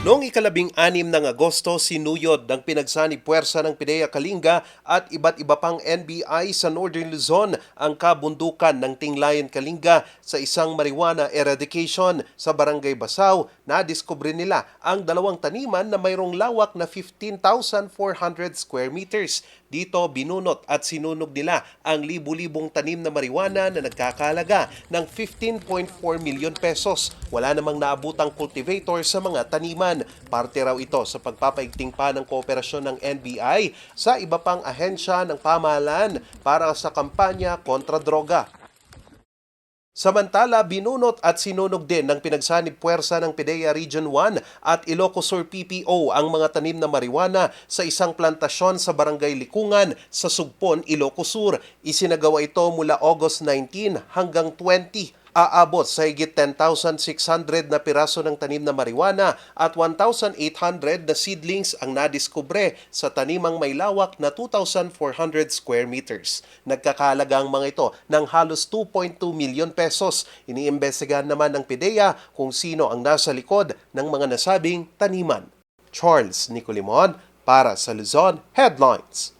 Noong ikalabing anim ng Agosto, sinuyod ng pinagsanib puwersa ng Pidea Kalinga at iba't iba pang NBI sa Northern Luzon ang kabundukan ng Tinglayan Kalinga sa isang marijuana eradication sa Barangay Basaw. Nadiskubre nila ang dalawang taniman na mayroong lawak na 15,400 square meters. Dito binunot at sinunog nila ang libu-libong tanim na marijuana na nagkakalaga ng 15.4 milyon pesos. Wala namang naabutang cultivator sa mga taniman. Parte raw ito sa pagpapaigting pa ng kooperasyon ng NBI sa iba pang ahensya ng pamahalaan para sa kampanya kontra droga. Samantala, binunot at sinunog din ng pinagsanib puwersa ng PIDEA Region 1 at Ilocos Sur PPO ang mga tanim na marijuana sa isang plantasyon sa Barangay Likungan sa Sugpon, Ilocos Sur. Isinagawa ito mula August 19 hanggang 20 aabot sa higit 10,600 na piraso ng tanim na marijuana at 1,800 na seedlings ang nadiskubre sa tanimang may lawak na 2,400 square meters. Nagkakalaga ang mga ito ng halos 2.2 milyon pesos. Iniimbestigahan naman ng PIDEA kung sino ang nasa likod ng mga nasabing taniman. Charles Nicolimon para sa Luzon Headlines.